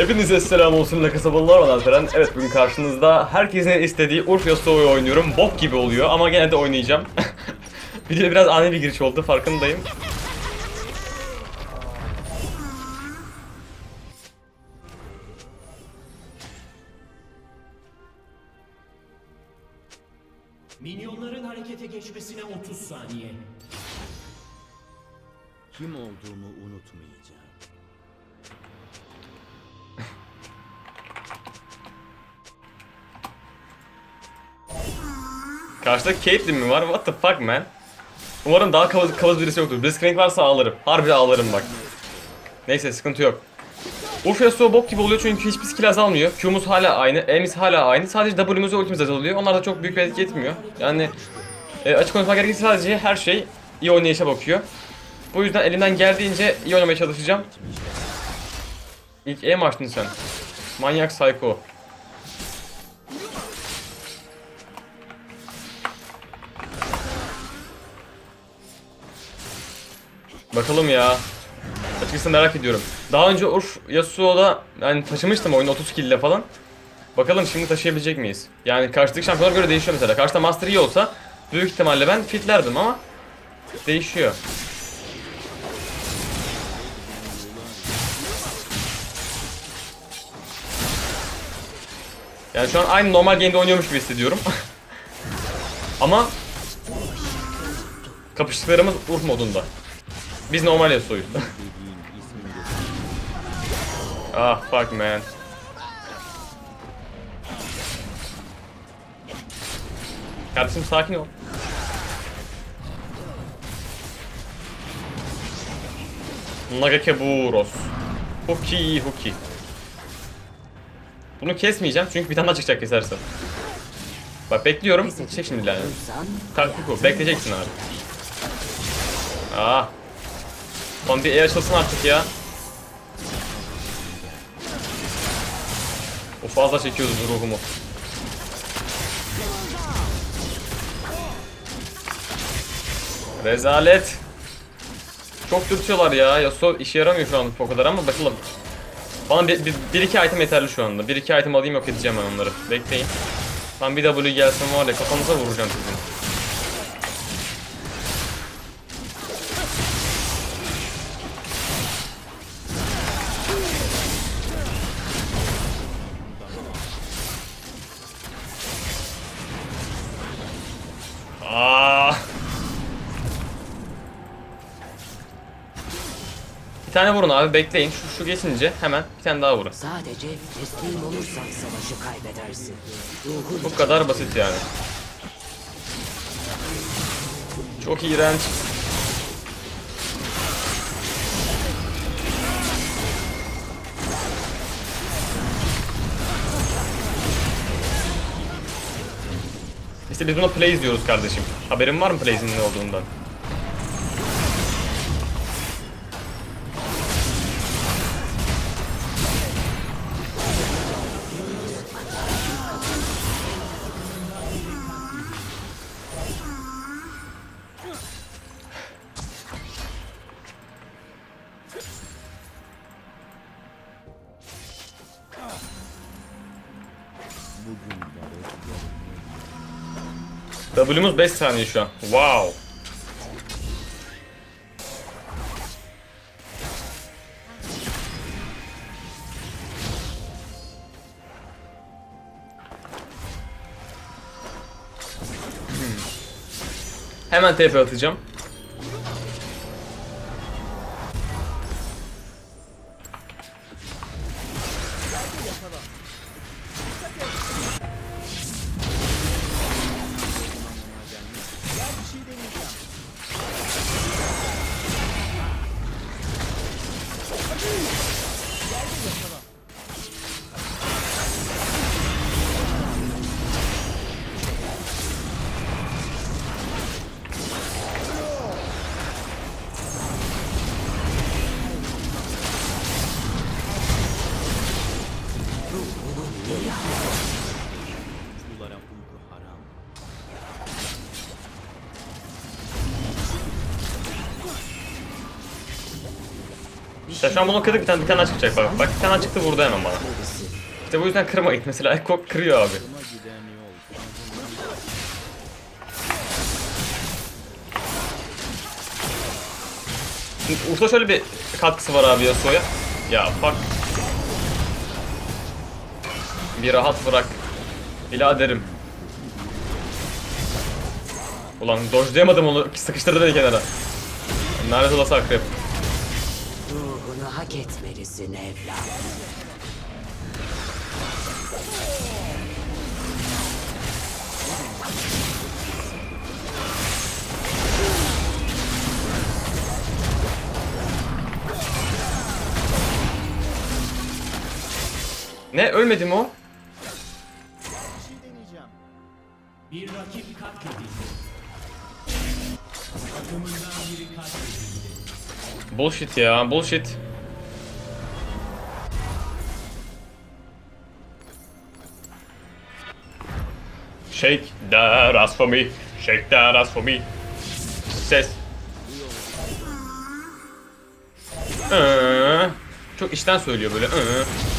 Hepinize selam olsun ne kasabalılar ben Alperen. Evet bugün karşınızda herkesin istediği Urf Yasuo'yu oynuyorum. Bok gibi oluyor ama gene de oynayacağım. Videoya biraz ani bir giriş oldu farkındayım. Minyonların harekete geçmesine 30 saniye. Kim olduğumu unutmayacağım. Karşıda Caitlyn mi var? What the fuck man? Umarım daha kavuz, kavuz birisi yoktur. Blitzcrank varsa ağlarım. Harbi ağlarım bak. Neyse sıkıntı yok. Urf Yasuo bok gibi oluyor çünkü hiçbir skill azalmıyor. Q'muz hala aynı, E'miz hala aynı. Sadece W'muz ve ultimiz azalıyor. Onlar da çok büyük bir etki etmiyor. Yani e, açık konuşmak gerekirse sadece her şey iyi oynayışa bakıyor. Bu yüzden elimden geldiğince iyi oynamaya çalışacağım. İlk E mi açtın sen? Manyak Psycho. Bakalım ya. Açıkçası merak ediyorum. Daha önce Urf Yasuo'da yani taşımıştım oyunu 30 kill falan. Bakalım şimdi taşıyabilecek miyiz? Yani karşıdaki şampiyonlara göre değişiyor mesela. Karşıda Master iyi olsa büyük ihtimalle ben fitlerdim ama değişiyor. Yani şu an aynı normal game'de oynuyormuş gibi hissediyorum. ama kapıştıklarımız Urf modunda. Biz normal Yasuo'yuz. Ah fuck man. Kardeşim sakin ol. Nagakeburos. Huki Huki. Bunu kesmeyeceğim çünkü bir tane daha çıkacak kesersen. Bak bekliyorum. Çek şimdi lan. Taktik bu. Bekleyeceksin abi. Ah. Lan bir E açılsın artık ya. O fazla çekiyordu ruhumu. Rezalet. Çok dürtüyorlar ya. Yasuo işe yaramıyor şu an o kadar ama bakalım. Bana bir, bir, bir iki item yeterli şu anda. Bir iki item alayım yok edeceğim ben onları. Bekleyin. Lan bir W gelsin var ya kafanıza vuracağım sizin. Bir tane vurun abi bekleyin. Şu, şu geçince hemen bir tane daha vurun. Sadece teslim olursan savaşı kaybedersin. Ruhun Bu kadar basit yani. Çok iğrenç. İşte biz buna plays diyoruz kardeşim. Haberin var mı plays'in ne olduğundan? W'muz 5 saniye şu an. Wow. Hemen TP atacağım. Ya şu an bunu kırdık bir tane, bir tane çıkacak bak. Bak bir tane çıktı vurdu hemen bana. İşte bu yüzden kırmayın. Mesela Ekko kırıyor abi. Urf'ta şöyle bir katkısı var abi Yasuo'ya. Ya fuck. Bir rahat bırak. Biraderim. Ulan dojlayamadım onu. Sıkıştırdı beni kenara. Lanet olası akrep. Hak etmelisin evlat. Ne ölmedi mi o? Bir rakip katledildi. Takımından biri katledildi. Bullshit ya bullshit. Shake that ass for me. Shake that ass for me. Ses. Ee, çok işten söylüyor böyle. Ee.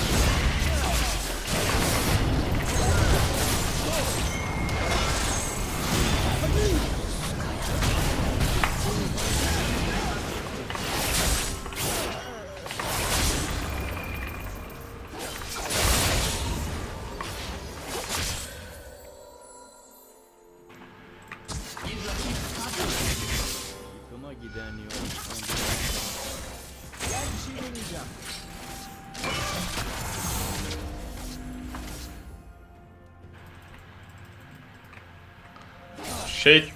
Shake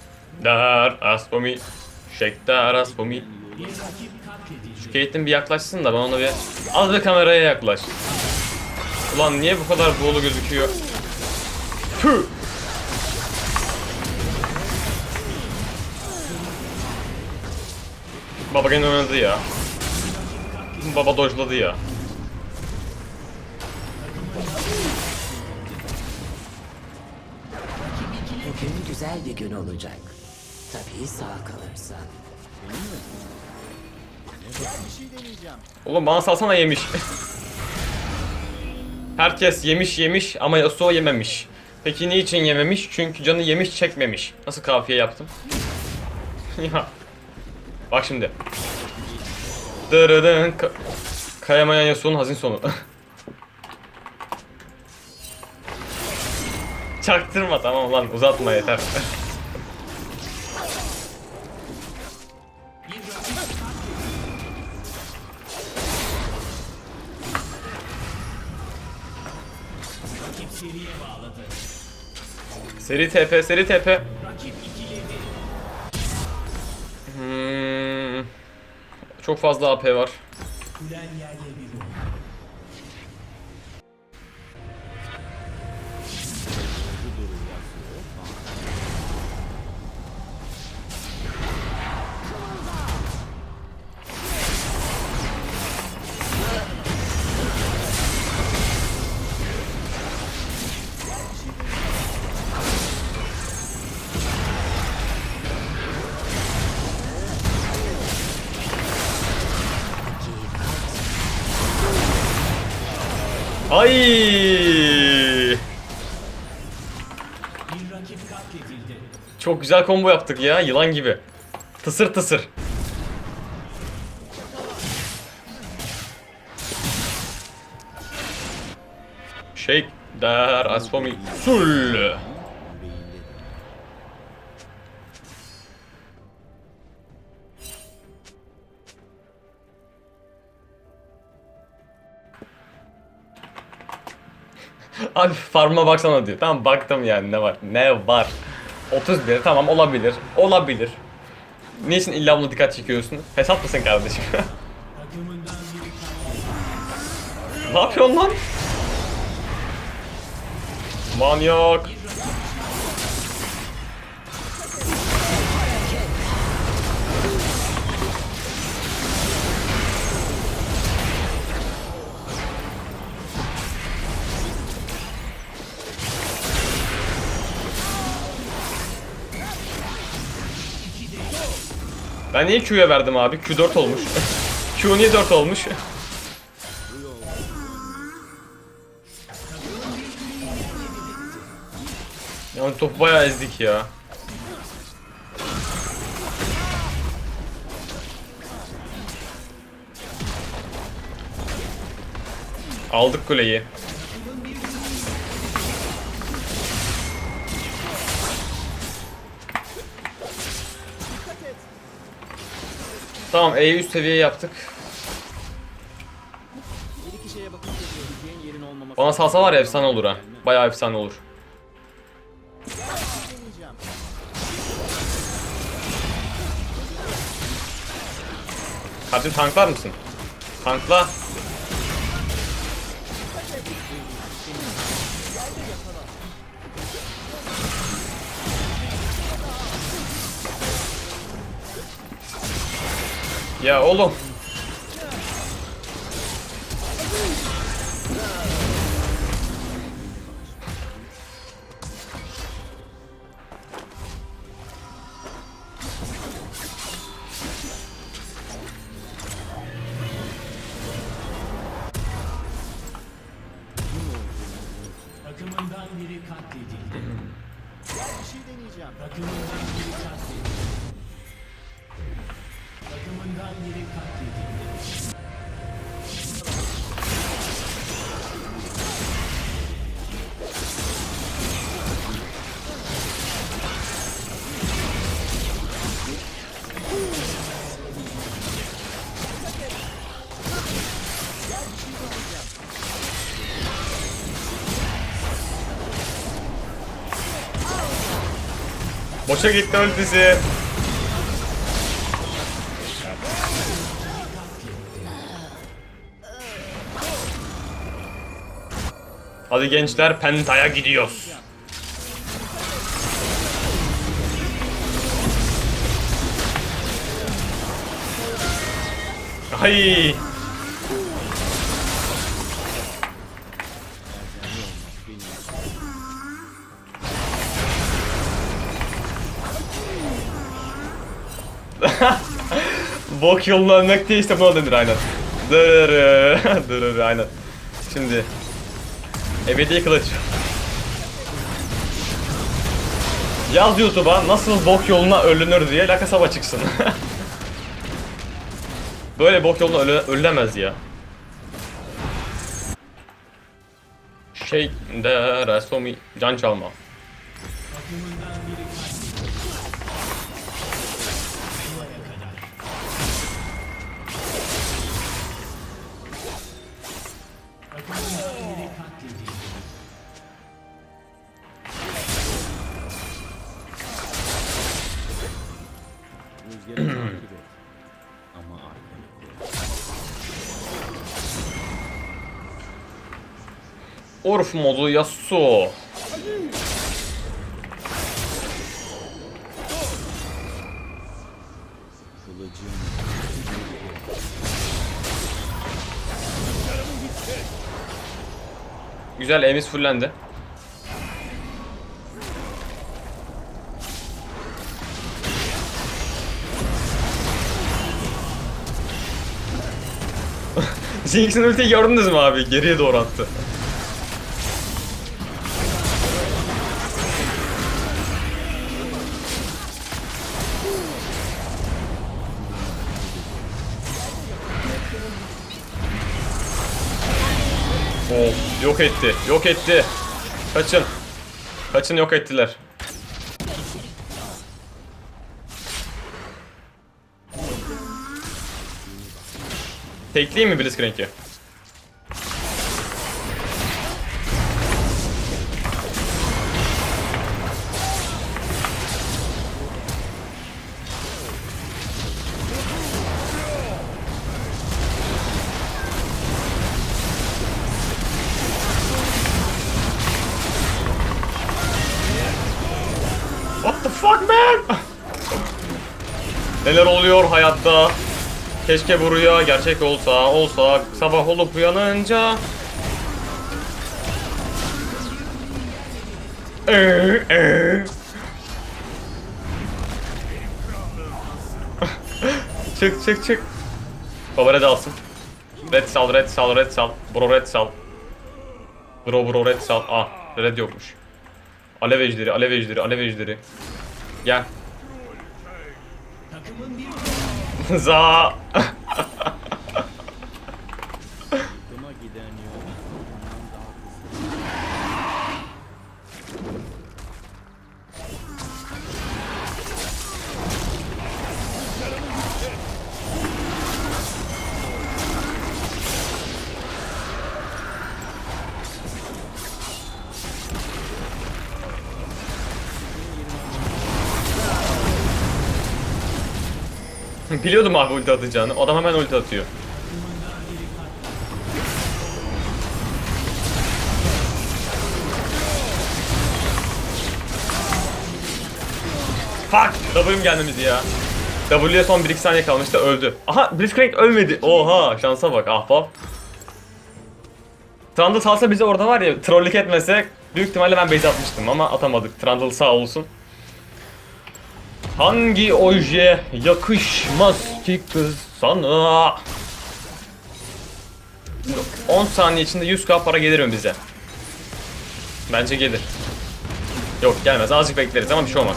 for me. Shake rakip katledildi. Şu Kate'in bir yaklaşsın da ben ona bir... Az bir kameraya yaklaş. Ulan niye bu kadar buğulu gözüküyor? Tüh! Baba gene oynadı ya. Baba dojladı ya. Bugün güzel bir gün olacak. Tabii sağ kalırsan. Oğlum bana salsana yemiş. Herkes yemiş yemiş ama Yasuo yememiş. Peki niçin yememiş? Çünkü canı yemiş çekmemiş. Nasıl kafiye yaptım? ya. Bak şimdi. Dırıdın. Ka- Kayamayan Yasuo'nun hazin sonu. Çaktırma tamam lan uzatma yeter. Seri TP seri TP. Hmm. Çok fazla AP var. Ay! Çok güzel combo yaptık ya yılan gibi. Tısır tısır. Shake der as for me. Sul. Abi farma baksana diyor. Tamam baktım yani ne var. Ne var. 31 tamam olabilir. Olabilir. Niçin illa buna dikkat çekiyorsun? Hesap mısın kardeşim? Ne yapıyorsun lan? Manyak. Ben niye Q'ya verdim abi? Q4 olmuş. Q niye 4 olmuş? Yani topu bayağı ezdik ya. Aldık kuleyi. Tamam E'yi üst seviye yaptık. Bana salsa var ya efsane olur ha. Bayağı efsane olur. Kardeşim tanklar mısın? Tankla. Ya oğlum. Boşa gitti ultisi. Hadi gençler Penta'ya gidiyoruz. Ay. Bok yolunu ölmek diye işte buna denir aynen. Dırırı, dırırı aynen. Şimdi ebedi kılıç. Yaz YouTube'a nasıl bok yoluna ölünür diye lakasaba çıksın. Böyle bok yoluna ölü ölülemez ya. Şey de resomi can çalma. Orf modu Yasuo. Güzel Emis fullendi. Jinx'in ultiyi gördünüz mü abi? Geriye doğru attı. Yok etti. Yok etti. Kaçın. Kaçın yok ettiler. Tekleyeyim mi Blitzcrank'i? Man? Neler oluyor hayatta? Keşke bu rüya gerçek olsa, olsa sabah olup uyanınca. Ee, ee. çık çık çık. Baba red alsın. Red sal, red sal, red sal. Bro red sal. Bro bro red sal. Ah red yokmuş. Alev ejderi, alev ejderi, alev ejderi. Gel. Za. Biliyordum abi ulti atacağını. Adam hemen ulti atıyor. Fuck! W'm gelmemizi ya. W'ye son 1-2 saniye kalmıştı öldü. Aha Blitzcrank ölmedi. Oha şansa bak ahbap. Trundle salsa bizi orada var ya trollük etmese büyük ihtimalle ben base atmıştım ama atamadık. Trundle sağ olsun. Hangi oje yakışmaz ki kız sana? 10 saniye içinde 100k para gelir mi bize? Bence gelir. Yok gelmez azıcık bekleriz ama bir şey olmaz.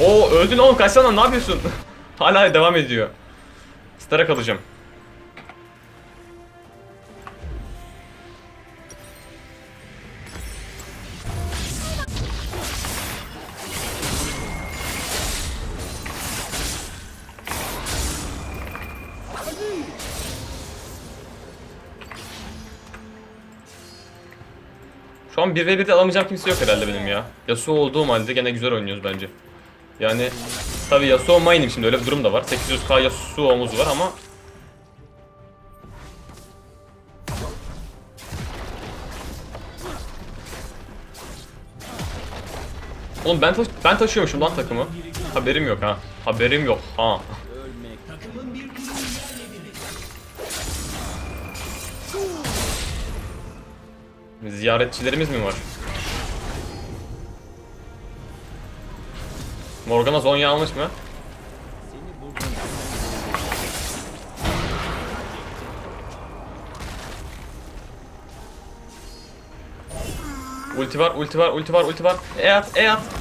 Oo öldün oğlum kaçsana ne yapıyorsun? Hala devam ediyor. Star'a kalacağım. Şu an 1v1'de alamayacağım kimse yok herhalde benim ya. Yasuo olduğum halde gene güzel oynuyoruz bence. Yani tabi Yasuo main'im şimdi öyle bir durum da var. 800k Yasuo'muz var ama Oğlum ben, taş- ben taşıyormuşum lan takımı. Haberim yok ha. Haberim yok ha. Ziyaretçilerimiz mi var? Morgana Zonya almış mı? Ulti var, ulti var, ulti var, ulti var. E at, e at.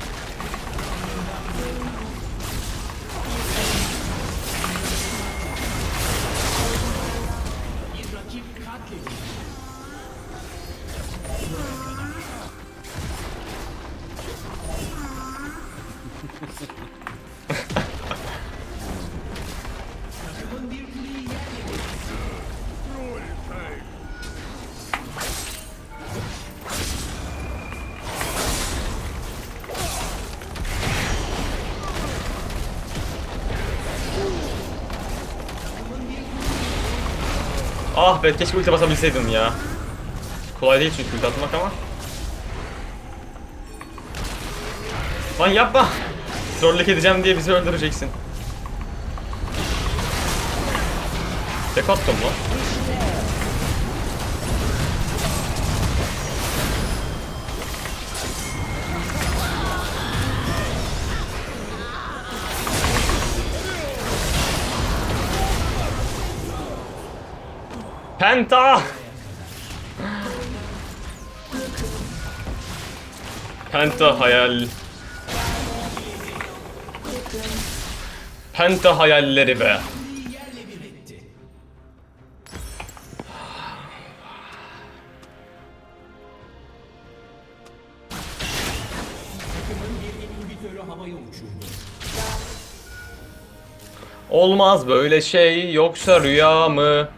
Ah be keşke ulti basabilseydim ya. Kolay değil çünkü ulti atmak ama. Lan yapma. Trollük edeceğim diye bizi öldüreceksin. Tek attım lan. Penta! Penta hayal. Penta hayalleri be. Olmaz böyle şey yoksa rüya mı?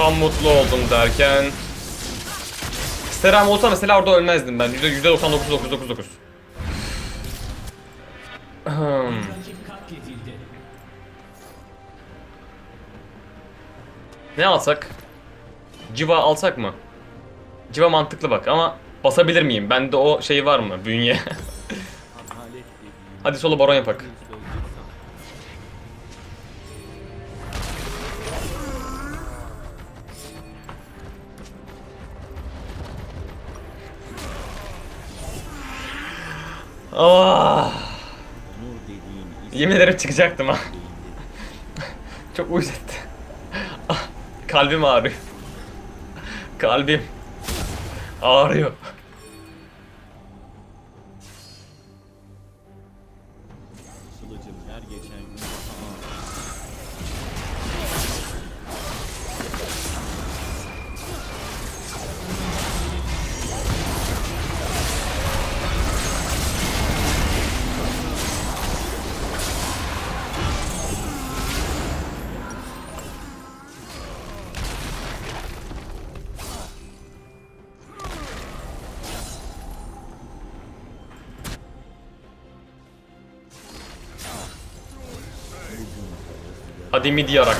Tam mutlu oldum derken. Seram olsa mesela orada ölmezdim ben. %99 999. Hmm. Rakip katledildi. Ne alsak? Civa alsak mı? Civa mantıklı bak ama basabilir miyim? Bende o şey var mı? Bünye. Hadi solo baron yapak. İsim Yemin ederim çıkacaktım ha. Çok uyuz etti. Ah, Kalbim ağrıyor. Kalbim ağrıyor. Hadi mid yarak.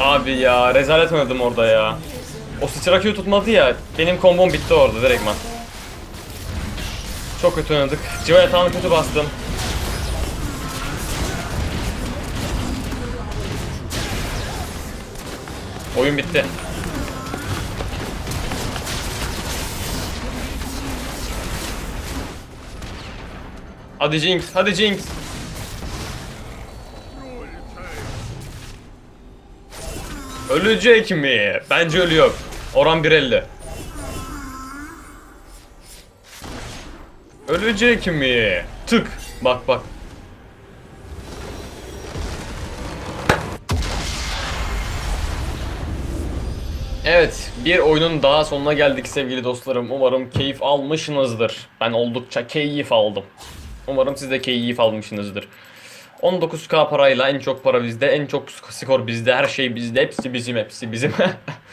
Abi ya rezalet oynadım orada ya. O sıçra Q tutmadı ya. Benim kombom bitti orada direktman. Çok kötü oynadık. Civa yatağını kötü bastım. Oyun bitti. Hadi Jinx, hadi Jinx. Ölecek mi? Bence ölüyor. Oran 1.50. Ölecek mi? Tık. Bak bak. Evet, bir oyunun daha sonuna geldik sevgili dostlarım. Umarım keyif almışsınızdır. Ben oldukça keyif aldım. Umarım siz de keyif almışsınızdır. 19k parayla en çok para bizde, en çok skor bizde, her şey bizde, hepsi bizim, hepsi bizim.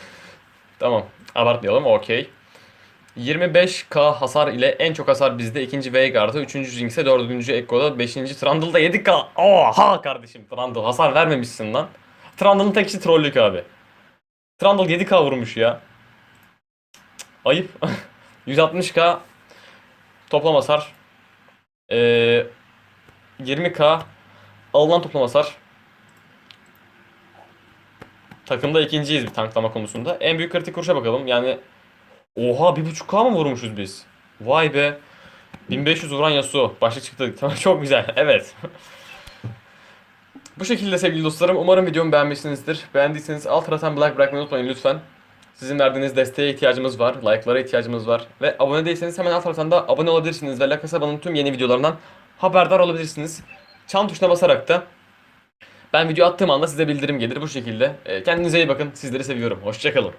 tamam, abartmayalım, okey. 25k hasar ile en çok hasar bizde. ikinci Veigar'da, üçüncü Jinx'e, dördüncü Ekko'da, beşinci Trundle'da 7k. Oha kardeşim Trundle hasar vermemişsin lan. Trundle'ın tek işi trollük abi. Trundle 7k vurmuş ya. Ayıp. 160k toplam hasar. Ee, 20k alınan toplam hasar. Takımda ikinciyiz bir tanklama konusunda. En büyük kritik vuruşa bakalım. Yani Oha 1.5k mı vurmuşuz biz? Vay be. 1500 vuran Yasuo. Başlık çıktı. Tamam çok güzel. Evet. Bu şekilde sevgili dostlarım. Umarım videomu beğenmişsinizdir. Beğendiyseniz alt taraftan like bırakmayı unutmayın lütfen. Sizin verdiğiniz desteğe ihtiyacımız var. Like'lara ihtiyacımız var. Ve abone değilseniz hemen alt taraftan da abone olabilirsiniz. Ve La Casaba'nın tüm yeni videolarından haberdar olabilirsiniz. Çan tuşuna basarak da ben video attığım anda size bildirim gelir bu şekilde. Ee, Kendinize iyi bakın. Sizleri seviyorum. Hoşçakalın.